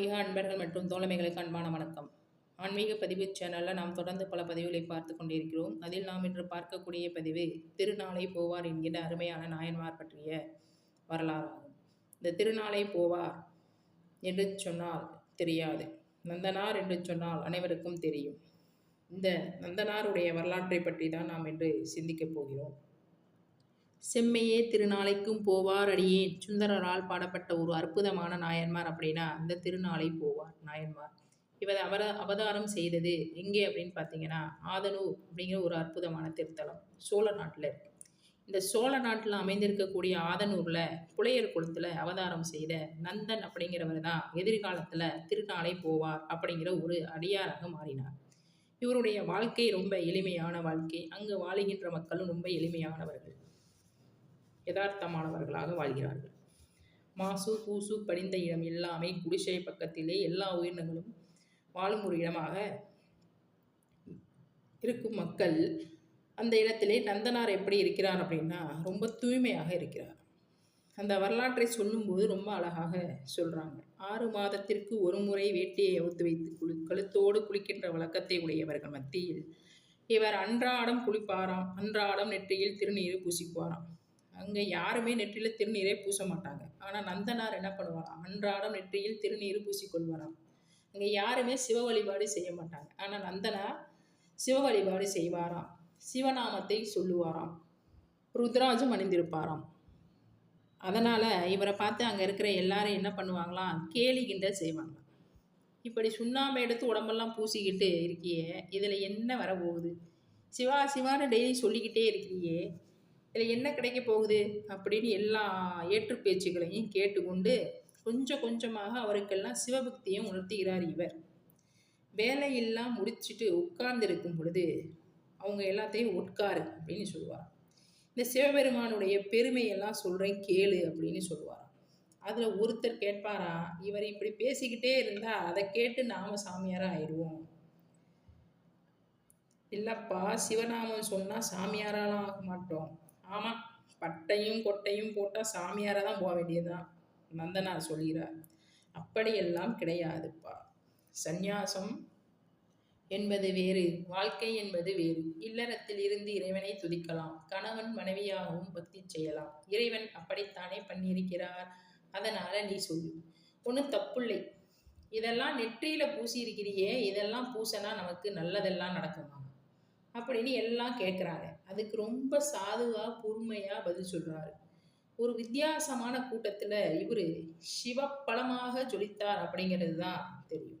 ஆன்மீக அன்பர்கள் மற்றும் தோழமைகளுக்கு அன்பான வணக்கம். ஆன்மீக பதிவு சேனலில் நாம் தொடர்ந்து பல பதிவுகளை பார்த்து கொண்டிருக்கிறோம். அதில் நாம் இன்று பார்க்கக்கூடிய பதிவு திருநாளை போவார் என்கிற அருமையான நாயன்மார் பற்றிய வரலாறாகும். இந்த திருநாளை போவார் என்று சொன்னால் தெரியாது. நந்தனார் என்று சொன்னால் அனைவருக்கும் தெரியும். இந்த நந்தனாருடைய வரலாற்றை பற்றி தான் நாம் இன்று சிந்திக்கப் போகிறோம். செம்மையே திருநாளைக்கும் போவார் அடியேன் சுந்தரரால் பாடப்பட்ட ஒரு அற்புதமான நாயன்மார் அப்படின்னா இந்த திருநாளை போவார் நாயன்மார். இவர் அவர அவதாரம் செய்தது எங்கே அப்படின்னு பார்த்தீங்கன்னா ஆதனூர் அப்படிங்கிற ஒரு அற்புதமான திருத்தலம் சோழ நாட்டில் இருக்கு. இந்த சோழ நாட்டில் அமைந்திருக்கக்கூடிய ஆதனூரில் புலையர் குளத்தில் அவதாரம் செய்த நந்தன் அப்படிங்கிறவர் தான் எதிர்காலத்தில் திருநாளை போவார் அப்படிங்கிற ஒரு அடியாராக மாறினார். இவருடைய வாழ்க்கை ரொம்ப எளிமையான வாழ்க்கை. அங்கு வாழுகின்ற மக்களும் ரொம்ப எளிமையானவர்கள். யதார்த்தமானவர்களாக வாழ்கிறார்கள். மாசு பூசு படிந்த இடம் எல்லாமே குடிசை பக்கத்திலே எல்லா உயிரினங்களும் வாழும் ஒரு இடமாக இருக்கும் மக்கள் அந்த இடத்திலே நந்தனார் எப்படி இருக்கிறார் அப்படின்னா ரொம்ப தூய்மையாக இருக்கிறார். அந்த வரலாற்றை சொல்லும்போது ரொம்ப அழகாக சொல்கிறாங்க ஆறு மாதத்திற்கு ஒரு முறை வேட்டியை அவுத்து வைத்து குளி கழுத்தோடு குளிக்கின்ற வழக்கத்தை உடையவர்கள் மத்தியில் இவர் அன்றாடம் குளிப்பாராம் அன்றாடம் நெற்றியில் திருநீர் பூசிக்குவாராம் அங்கே யாருமே நெற்றியில் திருநீரை பூச மாட்டாங்க ஆனால் நந்தனார் என்ன பண்ணுவாராம்? அன்றாடம் நெற்றியில் திருநீர் பூசிக்கொள்வாராம். அங்கே யாருமே சிவ வழிபாடு செய்ய மாட்டாங்க. ஆனால் நந்தனார் சிவ வழிபாடு செய்வாராம். சிவநாமத்தை சொல்லுவாராம். ருத்ராஜும் அணிந்திருப்பாராம். அதனால் இவரை பார்த்து அங்கே இருக்கிற எல்லாரும் என்ன பண்ணுவாங்களாம்? கேலி கிண்டல் செய்வாங்களாம். இப்படி சுண்ணாம்பு எடுத்து உடம்பெல்லாம் பூசிக்கிட்டு இருக்கியே இதில் என்ன வரப்போகுது? சிவா சிவான்னு டெய்லி சொல்லிக்கிட்டே இருக்கிறியே இதில் என்ன கிடைக்க போகுது அப்படின்னு எல்லா ஏற்று பேச்சுகளையும் கேட்டுக்கொண்டு கொஞ்சம் கொஞ்சமாக அவருக்கெல்லாம் சிவபக்தியும் உணர்த்துகிறார் இவர். வேலையெல்லாம் முடிச்சுட்டு உட்கார்ந்திருக்கும் பொழுது அவங்க எல்லாத்தையும் உட்காரு அப்படின்னு சொல்லுவார். இந்த சிவபெருமானுடைய பெருமையெல்லாம் சொல்கிறேன் கேளு அப்படின்னு சொல்லுவார். அதில் ஒருத்தர் கேட்பாரா இவர் இப்படி பேசிக்கிட்டே இருந்தால் அதை கேட்டு நாம சாமியாராக ஆயிடுவோம். இல்லைப்பா சிவநாமம் சொன்னால் சாமியாராலாம் ஆக மாட்டோம். ஆமாம் பட்டையும் கொட்டையும் போட்டால் சாமியாரை தான் போக வேண்டியதுதான். நந்தனார் சொல்கிறார் அப்படியெல்லாம் கிடையாதுப்பா. சந்நியாசம் என்பது வேறு வாழ்க்கை என்பது வேறு. இல்லறத்தில் இருந்து இறைவனை துதிக்கலாம். கணவன் மனைவியாகவும் பக்தி செய்யலாம். இறைவன் அப்படித்தானே பண்ணியிருக்கிறார்? அதனால நீ சொல்லு ஒன்றும் தப்புள்ளை இதெல்லாம் நெற்றியில் பூசி இருக்கிறியே இதெல்லாம் பூசனா நமக்கு நல்லதெல்லாம் நடக்குமா? அப்படின்னு எல்லாம் கேட்குறாங்க. அதுக்கு ரொம்ப சாதுவாக பொறுமையாக பதில் சொல்கிறாரு ஒரு வித்தியாசமான கூட்டத்தில் இவர் சிவப்பழமாக ஜொலித்தார் அப்படிங்கிறது தான் தெரியும்.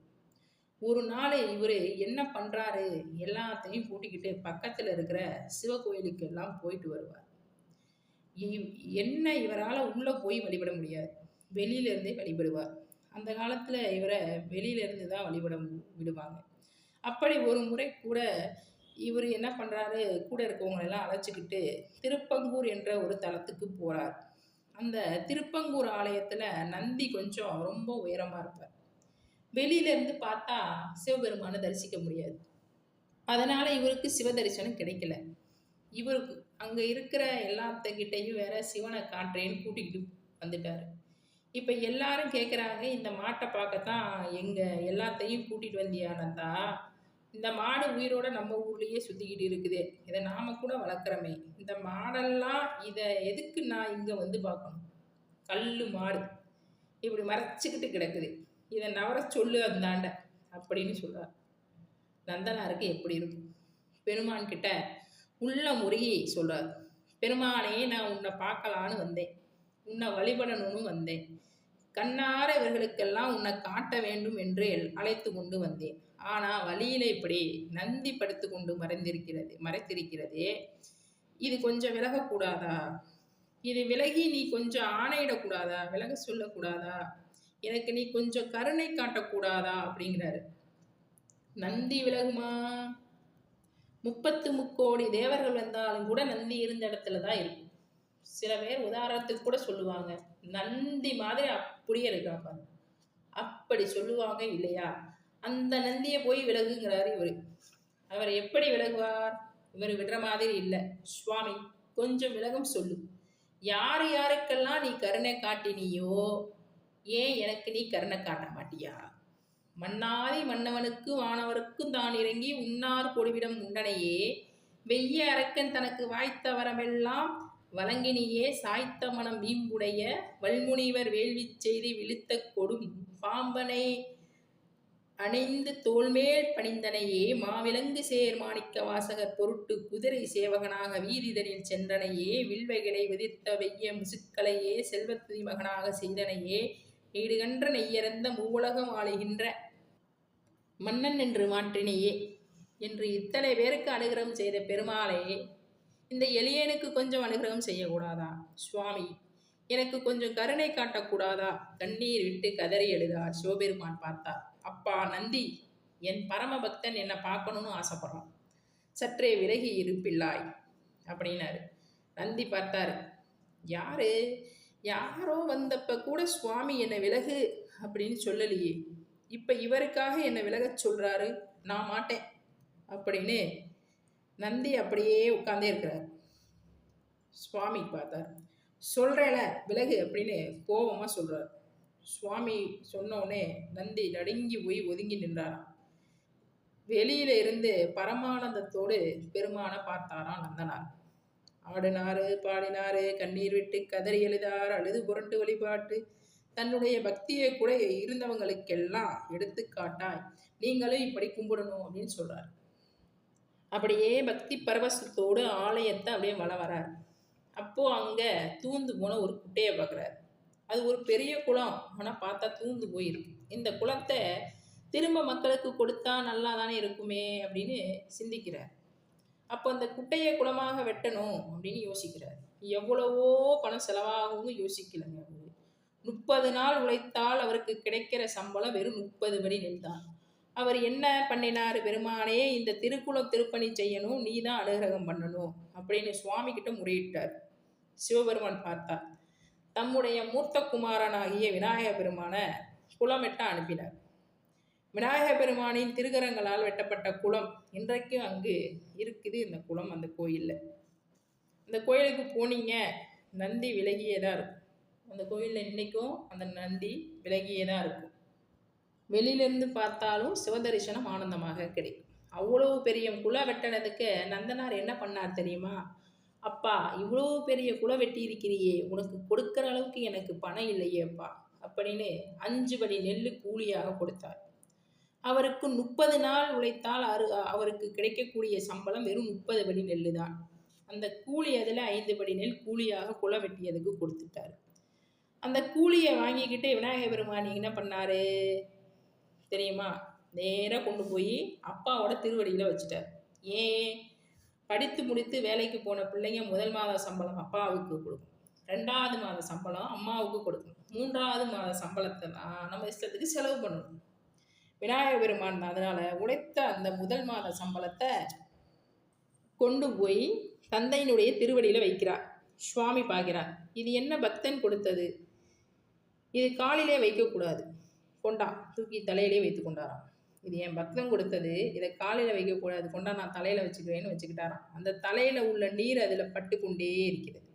ஒரு நாள் இவர் என்ன பண்ணுறாரு எல்லாத்தையும் கூட்டிக்கிட்டு பக்கத்தில் இருக்கிற சிவகோயிலுக்கு எல்லாம் போயிட்டு வருவார். என்ன இவரால் உள்ளே போய் வழிபட முடியாது. வெளியிலேருந்தே வழிபடுவார். அந்த காலத்தில் இவரை வெளியிலேருந்து தான் வழிபட விடுவாங்க. அப்படி ஒரு முறை கூட இவர் என்ன பண்ணுறாரு கூட இருக்கவங்களெல்லாம் அழைச்சிக்கிட்டு திருப்பங்கூர் என்ற ஒரு தலத்துக்கு போகிறார் அந்த திருப்பங்கூர் ஆலயத்தில் நந்தி கொஞ்சம் ரொம்ப உயரமாக இருப்பார். வெளியிலேருந்து பார்த்தா சிவபெருமானை தரிசிக்க முடியாது. அதனால் இவருக்கு சிவ தரிசனம் கிடைக்கல. இவருக்கு அங்கே இருக்கிற எல்லாத்துக்கிட்டையும் வேற சிவனை காட்டுறேன்னு கூட்டிகிட்டு வந்துட்டார். இப்போ எல்லாரும் கேட்குறாங்க இந்த மாட்டை பார்க்கத்தான் எங்கள் எல்லாத்தையும் கூட்டிகிட்டு வந்தியானந்தா இந்த மாடு உயிரோட நம்ம ஊர்லேயே சுற்றிக்கிட்டு இருக்குது. இதை நாம் கூட வளர்க்குறோமே. இந்த மாடெல்லாம் இதை எதுக்கு நான் இங்கே வந்து பார்க்கணும்? கல் மாடு. இப்படி மறைச்சிக்கிட்டு கிடக்குது. இதை நவர சொல்லு அந்தாண்ட அப்படின்னு சொல்கிறார் நந்தனாருக்கு எப்படி இருக்கும்? பெருமான் கிட்ட உள்ள முறையை சொல்கிறார் பெருமானே நான் உன்னை பார்க்கலான்னு வந்தேன். உன்னை வழிபடணும்னு வந்தேன். கண்ணார இவர்களுக்கெல்லாம் உன்னை காட்ட வேண்டும் என்று அழைத்து கொண்டு வந்தேன். ஆனால் வழியில் இப்படி நந்தி படுத்து கொண்டு மறைந்திருக்கிறது மறைத்திருக்கிறதே இது கொஞ்சம் விலகக்கூடாதா? இது விலகி நீ கொஞ்சம் ஆணையிடக்கூடாதா? விலக சொல்லக்கூடாதா? எனக்கு நீ கொஞ்சம் கருணை காட்டக்கூடாதா? அப்படிங்கிறாரு. நந்தி விலகுமா? முப்பத்து முக்கோடி தேவர்கள் வந்தாலும் கூட நந்தி இருந்த இடத்துல தான் இருக்கும். சில பேர் உதாரணத்துக்கு கூட சொல்லுவாங்க நந்தி மாதிரி அப்படியே இருக்காங்க அப்படி சொல்லுவாங்க இல்லையா? அந்த நந்தியை போய் விலகுங்கிறார் இவர். அவர் எப்படி விலகுவார்? இவர் விடுற மாதிரி இல்லை. சுவாமி கொஞ்சம் விலகும் சொல்லு. யார் யாருக்கெல்லாம் நீ கருணை காட்டினியோ ஏன் எனக்கு நீ கருணை காட்ட மாட்டியா? மன்னாதி மன்னவனுக்கு வானவருக்கும் தான் இறங்கி உன்னார் கொடுவிடம் உண்டனையே வெய்ய அரக்கன் தனக்கு வாய்த்த வரமெல்லாம் வழங்கினியே சாய்த்த மனம் வீம்புடைய வல்முனிவர் வேள்வி செய்து விழுத்த கொடும் பாம்பனை. அணைந்து தோல்மேல் பணிந்தனையே மாவிலங்கு சேர் மாணிக்க வாசகர் பொருட்டு குதிரை சேவகனாக வீதிதனில் சென்றனையே வில்வைகளை உதிர்த்த வெய்ய முசுக்களையே செல்வத்துதி மகனாக செய்தனையே ஈடுகன்ற நெய்யறந்த மூவுலகம் ஆளுகின்ற மன்னன் என்று மாற்றினையே என்று இத்தனை பேருக்கு அனுகிரகம் செய்த பெருமாளே இந்த எளியனுக்கு கொஞ்சம் அனுகிரகம் செய்யக்கூடாதா? சுவாமி எனக்கு கொஞ்சம் கருணை காட்டக்கூடாதா? கண்ணீர் விட்டு கதறி எழுதார் சிவபெருமான் பார்த்தார். அப்பா நந்தி என் பரம பக்தன் என்னை பார்க்கணும்னு ஆசைப்படுறான். சற்றே விலகி இருப்பில்லாய் அப்படின்னாரு. நந்தி பார்த்தாரு யாரு? யாரோ வந்தப்ப கூட சுவாமி என்னை விலகு அப்படின்னு சொல்லலையே. இப்போ இவருக்காக என்னை விலகச் சொல்றாரு நான் மாட்டேன் அப்படின்னு நந்தி அப்படியே உட்காந்தே இருக்கிறார். சுவாமி பார்த்தார் சொல்கிறேல விலகு அப்படின்னு கோபமாக சொல்கிறார் சுவாமி சொன்னோடனே நந்தி நடுங்கி போய் ஒதுங்கி நின்றாராம் வெளியில இருந்து பரமானந்தத்தோடு பெருமான பார்த்தாராம் நந்தனார். ஆடினாரு பாடினாரு கண்ணீர் விட்டு கதறி எழுதார் அழுது புரண்டு வழிபாட்டு. தன்னுடைய பக்தியை கூட இருந்தவங்களுக்கெல்லாம் எடுத்துக்காட்டாய் நீங்களும் இப்படி கும்பிடணும் அப்படின்னு சொல்றார். அப்படியே பக்தி பரவசத்தோடு ஆலயத்தை அப்படியே வள வரார். அப்போ அங்க தூந்து போன ஒரு குட்டையை பார்க்குறாரு. அது ஒரு பெரிய குளம். ஆனால் பார்த்தா தூந்து போயிருக்கு. இந்த குளத்தை திரும்ப மக்களுக்கு கொடுத்தா நல்லா தானே இருக்குமே அப்படின்னு சிந்திக்கிறார். அப்போ அந்த குட்டையை குளமாக வெட்டணும் அப்படின்னு யோசிக்கிறார். எவ்வளவோ பணம் செலவாகவும் யோசிக்கலைங்க அவரு. முப்பது நாள் உழைத்தால் அவருக்கு கிடைக்கிற சம்பளம் வெறும் முப்பது மணி நெல் தான் அவர் என்ன பண்ணினார்? பெருமானே இந்த திருக்குளம் திருப்பணி செய்யணும் நீ தான் அனுகிரகம் பண்ணணும் அப்படின்னு சுவாமி கிட்ட முறையிட்டார். சிவபெருமான் பார்த்தார். தம்முடைய மூர்த்த குமாரனாகிய விநாயக பெருமான குளம் வெட்ட அனுப்பினார். விநாயக பெருமானின் திருகரங்களால் வெட்டப்பட்ட குளம் இன்றைக்கும் அங்கு இருக்குது. இந்த குளம் அந்த கோயிலில். அந்த கோயிலுக்கு போனீங்க நந்தி விலகியே தான் இருக்கும். அந்த கோயிலில் இன்றைக்கும் அந்த நந்தி விலகியே தான் இருக்கும். வெளியிலிருந்து பார்த்தாலும் சிவதரிசனம் ஆனந்தமாக கிடைக்கும். அவ்வளவு பெரிய குல வெட்டினதுக்கு நந்தனார் என்ன பண்ணார் தெரியுமா? அப்பா இவ்வளோ பெரிய குலை வெட்டி இருக்கிறியே உனக்கு கொடுக்குற அளவுக்கு எனக்கு பணம் இல்லையேப்பா அப்படின்னு அஞ்சு படி நெல் கூலியாக கொடுத்தார் அவருக்கு முப்பது நாள் உழைத்தால் அரு அவருக்கு கிடைக்கக்கூடிய சம்பளம் வெறும் முப்பது படி நெல் தான் அந்த கூலி அதில் ஐந்து படி நெல் கூலியாக குலை வெட்டியதுக்கு கொடுத்துட்டார். அந்த கூலியை வாங்கிக்கிட்டு விநாயகர் பெருமான் என்ன பண்ணாரு? தெரியுமா? நேராக கொண்டு போய் அப்பாவோட திருவடியில் வச்சுட்டார். ஏன்? படித்து முடித்து வேலைக்கு போன பிள்ளைங்க முதல் மாத சம்பளம் அப்பாவுக்கு கொடுக்கும் ரெண்டாவது மாத சம்பளம் அம்மாவுக்கு கொடுக்கணும். மூன்றாவது மாத சம்பளத்தை தான் நம்ம இஷ்டத்துக்கு செலவு பண்ணணும். விநாயக பெருமான் அதனால் உடைத்த அந்த முதல் மாத சம்பளத்தை கொண்டு போய் தந்தையினுடைய திருவடியில் வைக்கிறார். சுவாமி பார்க்கிறார் இது என்ன பக்தன் கொடுத்தது? இது காலிலே வைக்கக்கூடாது. கொண்டா தூக்கி தலையிலே வைத்து கொண்டாராம். இது என் பக்தம் கொடுத்தது. இதை காலையில் வைக்கக்கூடாது. கொண்டா நான் தலையில் வச்சுக்குவேன்னு வச்சுக்கிட்டாராம். அந்த தலையில் உள்ள நீர் அதில் பட்டு கொண்டே இருக்கிறது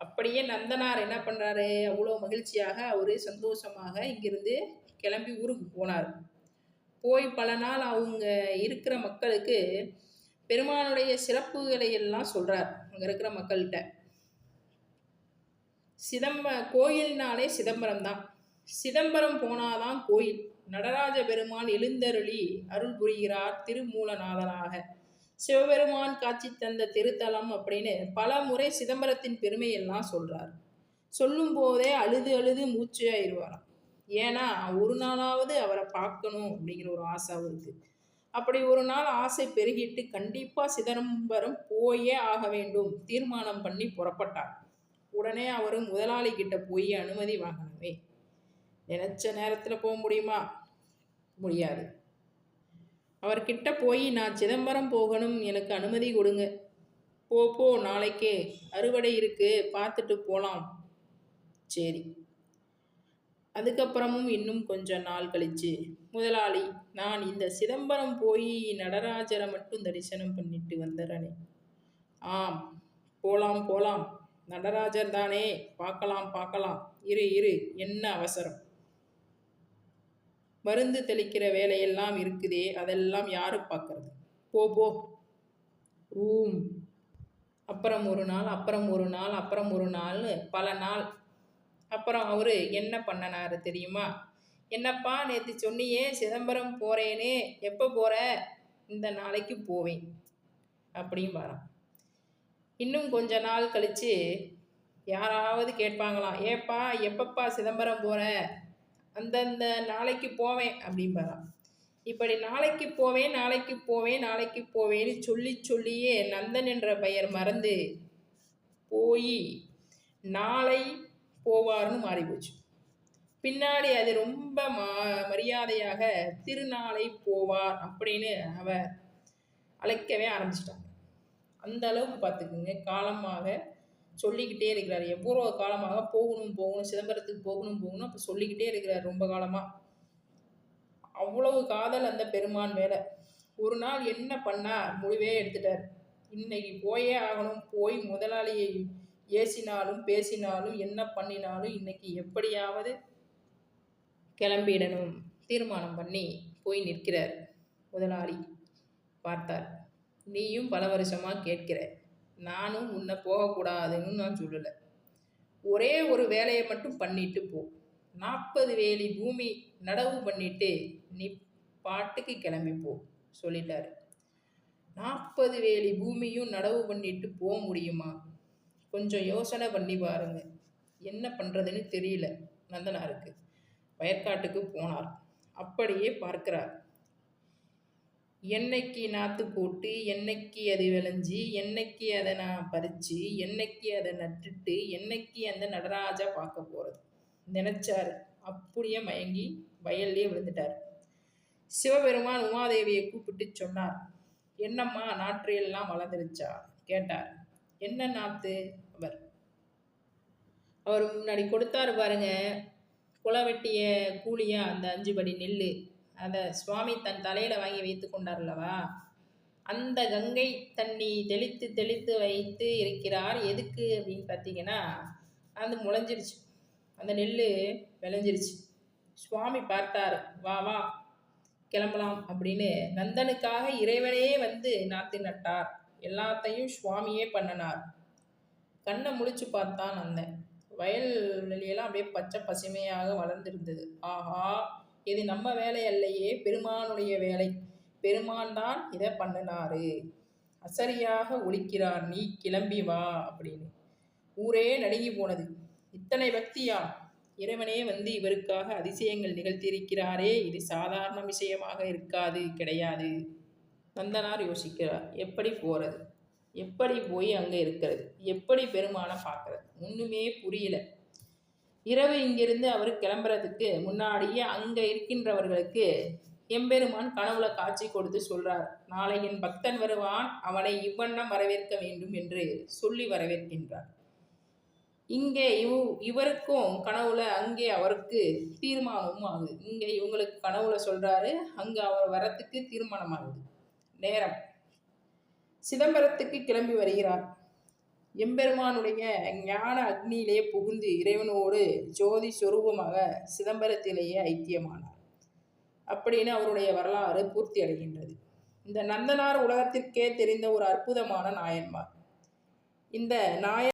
அப்படியே நந்தனார் என்ன பண்ணுறாரு அவ்வளோ மகிழ்ச்சியாக அவர் சந்தோஷமாக இங்கிருந்து கிளம்பி ஊருக்கு போனார். போய் பல நாள் அவங்க இருக்கிற மக்களுக்கு பெருமானுடைய சிறப்புகளை எல்லாம் சொல்கிறார் அங்கே இருக்கிற மக்கள்கிட்ட. சிதம்ப கோயில்னாலே சிதம்பரம் தான். சிதம்பரம் போனாதான் கோயில். நடராஜ பெருமான் எழுந்தருளி அருள் புரிகிறார் திருமூலநாதனாக. சிவபெருமான் காட்சி தந்த திருத்தலம் அப்படின்னு பல முறை சிதம்பரத்தின் பெருமையெல்லாம் சொல்றார். சொல்லும் போதே அழுது அழுது மூச்சு ஆயிடுவாராம். ஏன்னா ஒரு நாளாவது அவரை பார்க்கணும் அப்படிங்கிற ஒரு ஆசை அவருக்கு. அப்படி ஒரு நாள் ஆசை பெருகிட்டு கண்டிப்பாக சிதம்பரம் போயே ஆக வேண்டும் தீர்மானம் பண்ணி புறப்பட்டார். உடனே அவர் முதலாளி கிட்ட போய் அனுமதி வாங்கணுமே. நினச்ச நேரத்தில் போக முடியுமா? முடியாது. அவர்கிட்ட போய் நான் சிதம்பரம் போகணும் எனக்கு அனுமதி கொடுங்க. போ போ நாளைக்கே. அறுவடை இருக்கு பார்த்துட்டு போகலாம் சரி. அதுக்கப்புறமும் இன்னும் கொஞ்சம் நாள் கழிச்சு முதலாளி நான் இந்த சிதம்பரம் போய் நடராஜரை மட்டும் தரிசனம் பண்ணிட்டு வந்துடுறேனே ஆம் போலாம் போலாம். நடராஜர் தானே. பார்க்கலாம் பார்க்கலாம். இரு இரு. என்ன அவசரம்? மருந்து தெளிக்கிற வேலையெல்லாம் இருக்குதே அதெல்லாம் யாரு பார்க்கறது போ போ. ஊம். அப்புறம் ஒரு நாள் அப்புறம் ஒரு நாள் அப்புறம் ஒரு நாள்னு பல நாள். அப்புறம் அவர் என்ன பண்ணனாரு தெரியுமா? என்னப்பா நேற்று சொன்னியே சிதம்பரம் போகிறேனே எப்போ போகிற இந்த நாளைக்கு போவேன். அப்படின்னு வரான். இன்னும் கொஞ்ச நாள் கழித்து யாராவது கேட்பாங்களாம் ஏப்பா எப்பப்பா சிதம்பரம் போகிற அந்தந்த நாளைக்கு போவேன் அப்படிம்பாராம் இப்படி நாளைக்கு போவேன் நாளைக்கு போவேன் நாளைக்கு போவேன்னு சொல்லி சொல்லியே நந்தன் என்ற பெயர் மறந்து போய் நாளை போவார்னு மாறிப்போச்சு. பின்னாடி அது ரொம்ப மா மரியாதையாக திருநாளை போவார் அப்படின்னு அவர் அழைக்கவே ஆரம்பிச்சிட்டாங்க. அந்த அளவுக்கு பார்த்துக்குங்க. காலமாக சொல்லிக்கிட்டே இருக்கிறார். எவ்வளோ காலமாக போகணும் போகணும் சிதம்பரத்துக்கு போகணும் போகணும் அப்போ சொல்லிக்கிட்டே இருக்கிறார் ரொம்ப காலமாக அவ்வளவு காதல் அந்த பெருமான் மேலே. ஒரு நாள் என்ன பண்ணார் முடிவே எடுத்துட்டார். இன்னைக்கு போயே ஆகணும். போய் முதலாளியை ஏசினாலும் பேசினாலும் என்ன பண்ணினாலும் இன்னைக்கு எப்படியாவது கிளம்பிடணும். தீர்மானம் பண்ணி போய் நிற்கிறார் முதலாளி. பார்த்தார். நீயும் பல வருஷமாக கேட்கிற நானும் உன்னை போகக்கூடாதுன்னு நான் சொல்லலை. ஒரே ஒரு வேலையை மட்டும் பண்ணிட்டு போ. நாற்பது வேலி பூமி நடவு பண்ணிட்டு நீ பாட்டுக்கு கிளம்பி போ சொல்லிட்டாரு. நாற்பது வேலி பூமியும் நடவு பண்ணிட்டு போக முடியுமா? கொஞ்சம் யோசனை பண்ணி பாருங்க. என்ன பண்ணுறதுன்னு தெரியல நந்தனாருக்கு. வயற்காட்டுக்கு போனார். அப்படியே பார்க்கிறார். என்னைக்கு நாற்று போட்டு என்னைக்கு அது விளைஞ்சி என்னைக்கு அதை நான் பறித்து என்னைக்கு அதை நட்டுட்டு என்னைக்கு அந்த நடராஜா பார்க்க போகிறது நினச்சாரு. அப்படியே மயங்கி வயல்லே விழுந்துட்டார். சிவபெருமான் உமாதேவியை கூப்பிட்டு சொன்னார். என்னம்மா நாற்று எல்லாம் வளர்ந்துருச்சா? கேட்டார். என்ன நாற்று அவர் அவர் முன்னாடி கொடுத்தாரு பாருங்க. குளவெட்டிய கூலியா அந்த அஞ்சு படி நெல் அதை சுவாமி தன் தலையில் வாங்கி வைத்து கொண்டார்லவா அந்த கங்கை தண்ணி தெளித்து தெளித்து வைத்து இருக்கிறார். எதுக்கு அப்படின்னு பார்த்தீங்கன்னா அது முளைஞ்சிருச்சு. அந்த நெல் விளைஞ்சிருச்சு. சுவாமி பார்த்தார் வா வா கிளம்பலாம் அப்படின்னு. நந்தனுக்காக இறைவனே வந்து நாத்து நட்டார். எல்லாத்தையும் சுவாமியே பண்ணினார். கண்ணை முழிச்சு பார்த்தான் நந்தன். வயல் வெளியெல்லாம் அப்படியே பச்சை பசுமையாக வளர்ந்திருந்தது. ஆஹா இது நம்ம வேலை அல்லையே பெருமானுடைய வேலை. பெருமான் தான் இதை பண்ணினாரு. அசரியாக ஒழிக்கிறார் நீ கிளம்பி வா அப்படின்னு. ஊரே நடுங்கி போனது. இத்தனை பக்தியா இறைவனே வந்து இவருக்காக அதிசயங்கள் நிகழ்த்தியிருக்கிறாரே. இது சாதாரண விஷயமாக இருக்காது கிடையாது. நந்தனார் யோசிக்கிறார் எப்படி போகிறது எப்படி போய் அங்கே இருக்கிறது? எப்படி பெருமானை பார்க்கறது? ஒன்றுமே புரியல. இரவு இங்கிருந்து அவர் கிளம்புறதுக்கு முன்னாடியே அங்கே இருக்கின்றவர்களுக்கு எம்பெருமான் கனவுல காட்சி கொடுத்து சொல்றார். நாளை என் பக்தன் வருவான். அவனை இவ்வண்ணம் வரவேற்க வேண்டும் என்று சொல்லி வரவேற்கின்றார். இங்கே இவ் இவருக்கும் கனவுல அங்கே அவருக்கு தீர்மானமும் ஆகுது. இங்கே இவங்களுக்கு கனவுல சொல்றாரு அங்கே அவர் வரத்துக்கு தீர்மானம் ஆகுது நேரம். சிதம்பரத்துக்கு கிளம்பி வருகிறார். எம்பெருமானுடைய ஞான அக்னியிலே புகுந்து இறைவனோடு ஜோதி சொரூபமாக சிதம்பரத்திலேயே ஐக்கியமானார். அப்படின்னு அவருடைய வரலாறு பூர்த்தி அடைகின்றது. இந்த நந்தனார் உலகத்திற்கே தெரிந்த ஒரு அற்புதமான நாயன்மார். இந்த நாய